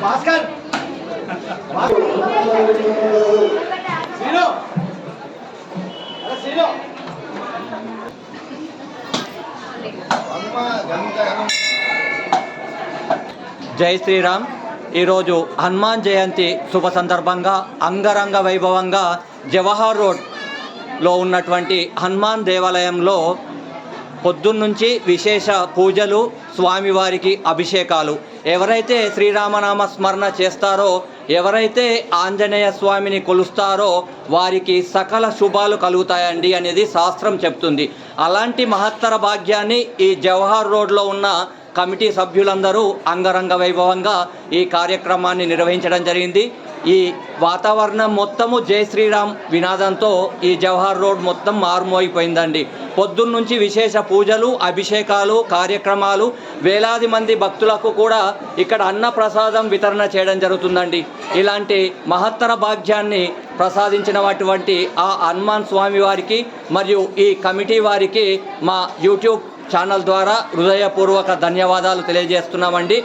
భాస్కర్! జై శ్రీరామ్. ఈరోజు హనుమాన్ జయంతి శుభ సందర్భంగా అంగరంగ వైభవంగా జవహర్ రోడ్లో ఉన్నటువంటి హనుమాన్ దేవాలయంలో పొద్దున్నుంచి విశేష పూజలు స్వామివారికి అభిషేకాలు. ఎవరైతే శ్రీరామనామ స్మరణ చేస్తారో ఎవరైతే ఆంజనేయ స్వామిని కొలుస్తారో వారికి సకల శుభాలు కలుగుతాయండి అనేది శాస్త్రం చెప్తుంది. అలాంటి మహత్తర భాగ్యాన్ని ఈ జవహర్ రోడ్లో ఉన్న కమిటీ సభ్యులందరూ అంగరంగ వైభవంగా ఈ కార్యక్రమాన్ని నిర్వహించడం జరిగింది. ఈ వాతావరణం మొత్తము జై శ్రీరామ్ వినాదంతో ఈ జవహర్ రోడ్ మొత్తం మారుమోగిపోయిందండి. పొద్దున్నుంచి విశేష పూజలు అభిషేకాలు కార్యక్రమాలు వేలాది మంది భక్తులకు కూడా ఇక్కడ అన్న ప్రసాదం వితరణ చేయడం జరుగుతుందండి. ఇలాంటి మహత్తర భాగ్యాన్ని ప్రసాదించినటువంటి ఆ హనుమాన్ స్వామి వారికి మరియు ఈ కమిటీ వారికి మా యూట్యూబ్ ఛానల్ ద్వారా హృదయపూర్వక ధన్యవాదాలు తెలియజేస్తున్నామండి.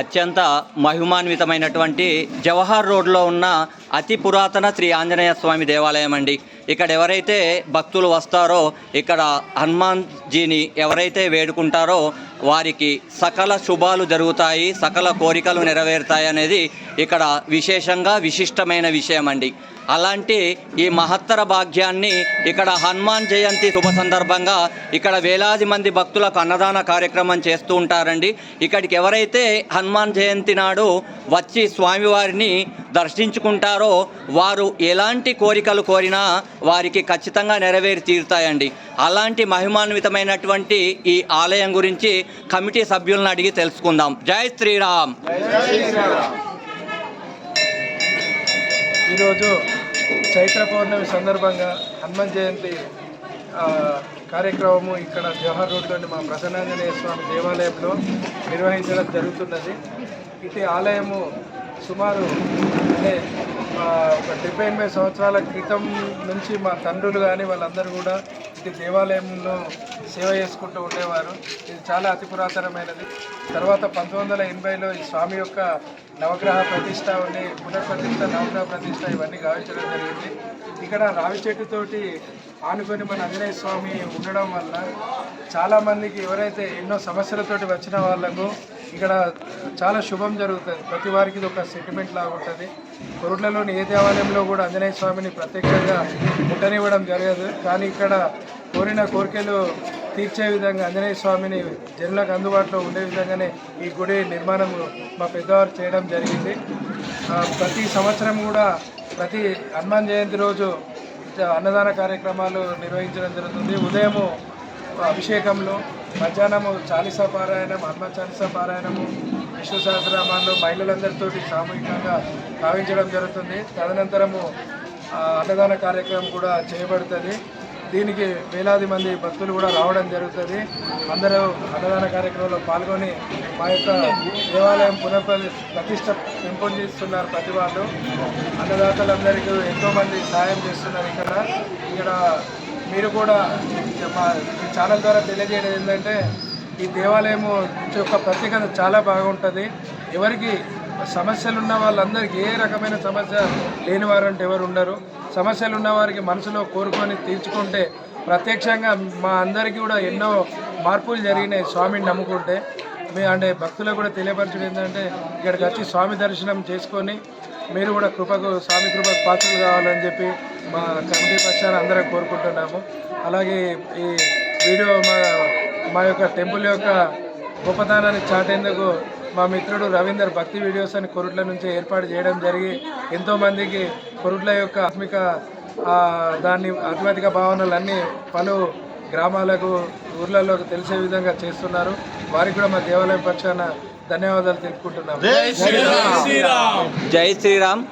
అత్యంత మహిమాన్వితమైనటువంటి జవహర్ రోడ్లో ఉన్న అతి పురాతన శ్రీ ఆంజనేయ స్వామి దేవాలయం అండి. ఇక్కడ ఎవరైతే భక్తులు వస్తారో ఇక్కడ హనుమాన్జీని ఎవరైతే వేడుకుంటారో వారికి సకల శుభాలు జరుగుతాయి సకల కోరికలు నెరవేరుతాయి అనేది ఇక్కడ విశేషంగా విశిష్టమైన విషయం అండి. అలాంటి ఈ మహత్తర భాగ్యాన్ని ఇక్కడ హనుమాన్ జయంతి శుభ సందర్భంగా ఇక్కడ వేలాది మంది భక్తులకు అన్నదాన కార్యక్రమం చేస్తూ ఉంటారండి. ఇక్కడికి ఎవరైతే హనుమాన్ జయంతి నాడు వచ్చి స్వామివారిని దర్శించుకుంటారో వారు ఎలాంటి కోరికలు కోరినా వారికి ఖచ్చితంగా నెరవేరి తీరుతాయండి. అలాంటి మహిమాన్వితమైనటువంటి ఈ ఆలయం గురించి కమిటీ సభ్యులను అడిగి తెలుసుకుందాం. జై శ్రీరామ్. జై శ్రీరామ్. ఈరోజు చైత్ర పౌర్ణమి సందర్భంగా హనుమాన్ జయంతి కార్యక్రమము ఇక్కడ జవహర్ రోడ్లోని మా ప్రసన్నాంజనేయ స్వామి దేవాలయంలో నిర్వహించడం జరుగుతున్నది. ఇటు ఆలయము సుమారు అంటే ఒక డెబ్బై ఎనభై సంవత్సరాల క్రితం నుంచి మా తండ్రులు కానీ వాళ్ళందరూ కూడా ఇది దేవాలయంలో సేవ చేసుకుంటూ ఉండేవారు. ఇది చాలా అతి పురాతనమైనది. తర్వాత పంతొమ్మిది వందల ఎనభైలో ఈ స్వామి యొక్క నవగ్రహ ప్రతిష్ట ఉండి పునఃప్రతిష్ట నవగ్రహ ప్రతిష్ట ఇవన్నీ గావించడం జరిగింది. ఇక్కడ రావి చెట్టుతోటి ఆనుకొని మన ఆంజనేయ స్వామి ఉండడం వల్ల చాలామందికి ఎవరైతే ఎన్నో సమస్యలతోటి వచ్చిన వాళ్ళకు ఇక్కడ చాలా శుభం జరుగుతుంది. ప్రతి వారికి ఇది ఒక సెంటిమెంట్ లాగా ఉంటుంది. కొరుట్లలోని ఏ దేవాలయంలో కూడా ఆంజనేయ స్వామిని ప్రత్యేకంగా ముట్టనివ్వడం జరగదు. కానీ ఇక్కడ కోరిన కోరికలు తీర్చే విధంగా ఆంజనేయ స్వామిని జనులకు అందుబాటులో ఉండే విధంగానే ఈ గుడి నిర్మాణం మా పెద్దవారు చేయడం జరిగింది. ప్రతి సంవత్సరం కూడా ప్రతి హనుమాన్ జయంతి రోజు అన్నదాన కార్యక్రమాలు నిర్వహించడం జరుగుతుంది. ఉదయము అభిషేకంలో మధ్యాహ్నము చాలీసా పారాయణం హనుమాన్ చాలీసా పారాయణము విష్ణు సహస్రనామాలు మహిళలందరితోటి సామూహికంగా భావించడం జరుగుతుంది. తదనంతరము అన్నదాన కార్యక్రమం కూడా చేయబడుతుంది. దీనికి వేలాది మంది భక్తులు కూడా రావడం జరుగుతుంది. అందరూ అన్నదాన కార్యక్రమంలో పాల్గొని మా యొక్క దేవాలయం పునఃప్రతి ప్రతిష్ట పెంపొందిస్తున్నారు ప్రతి వాళ్ళు. అన్నదాతలందరికీ ఎంతోమంది సహాయం చేస్తున్నారు ఇక్కడ. ఇక్కడ మీరు కూడా మా ఈ ఛానల్ ద్వారా తెలియజేయడం ఏంటంటే ఈ దేవాలయం యొక్క ప్రత్యేకత చాలా బాగుంటుంది. ఎవరికి సమస్యలు ఉన్న వాళ్ళందరికీ ఏ రకమైన సమస్య లేని వారంటే ఎవరు ఉండరు. సమస్యలు ఉన్నవారికి మనసులో కోరుకొని తీర్చుకుంటే ప్రత్యక్షంగా మా అందరికీ కూడా ఎన్నో మార్పులు జరిగినాయి స్వామిని నమ్ముకుంటే. మీ అంటే భక్తులకు కూడా తెలియపరచడం ఏంటంటే ఇక్కడికి వచ్చి స్వామి దర్శనం చేసుకొని మీరు కూడా కృపకు స్వామి కృపకు పాత్రలు కావాలని చెప్పి మా కమిటీ పక్షాన అందరం కోరుకుంటున్నాము. అలాగే ఈ వీడియో మా మా యొక్క టెంపుల్ యొక్క గొప్పతనాన్ని చాటేందుకు మా మిత్రుడు రవీందర్ భక్తి వీడియోస్ అని కొరుట్ల నుంచి ఏర్పాటు చేయడం జరిగి ఎంతోమందికి కొరుట్ల యొక్క ఆత్మిక దాన్ని ఆధ్యాత్మిక భావనలన్నీ పలు గ్రామాలకు ఊర్లలోకి తెలిసే విధంగా చేస్తున్నారు. వారికి కూడా మా దేవాలయం పక్షాన ధన్యవాదాలు తెలుపుకుంటున్నాం. జై శ్రీరామ్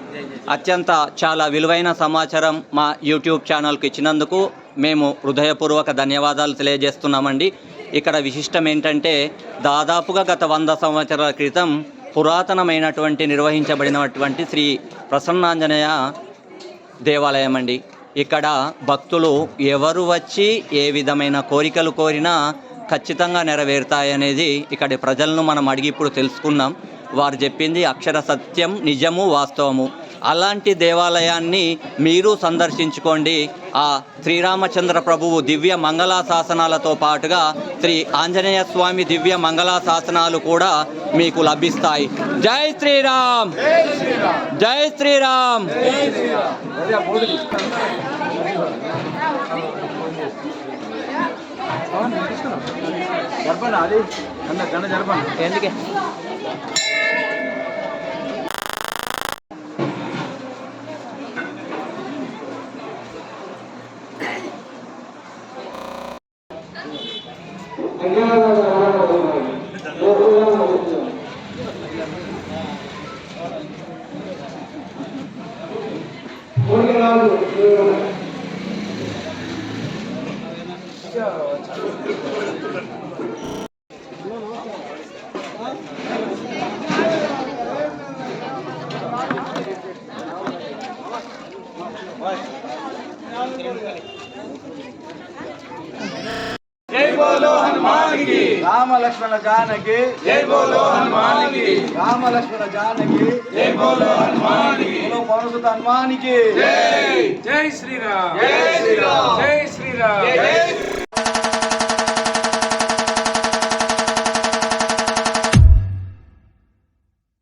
అత్యంత చాలా విలువైన సమాచారం మా యూట్యూబ్ ఛానల్కి ఇచ్చినందుకు మేము హృదయపూర్వక ధన్యవాదాలు తెలియజేస్తున్నామండి. ఇక్కడ విశిష్టం ఏంటంటే దాదాపుగా గత వంద సంవత్సరాల క్రితం పురాతనమైనటువంటి నిర్వహించబడినటువంటి శ్రీ ప్రసన్నాంజనేయ దేవాలయం అండి. ఇక్కడ భక్తులు ఎవరు వచ్చి ఏ విధమైన కోరికలు కోరినా ఖచ్చితంగా నెరవేరుతాయనేది ఇక్కడి ప్రజలను మనం అడిగి ఇప్పుడు తెలుసుకున్నాం వారు చెప్పింది అక్షర సత్యం నిజము వాస్తవము. అలాంటి దేవాలయాన్ని మీరు సందర్శించుకోండి. ఆ శ్రీరామచంద్ర ప్రభువు దివ్య మంగళా శాసనాలతో పాటుగా శ్రీ ఆంజనేయ స్వామి దివ్య మంగళా శాసనాలు కూడా మీకు లభిస్తాయి. జై శ్రీరామ్! జై శ్రీరామ్! ఎందుకే? Bye. బోలో హనుమాన్కి రామ లక్ష్మణ జానకి. జై బోలో హనుమాన్కి రామ లక్ష్మణ జానకి. జై బోలో హనుమాన్కి బోలో పరసుత హనుమాన్కి జై. జై శ్రీరామ్. జై శ్రీరామ్. జై శ్రీరామ్. జై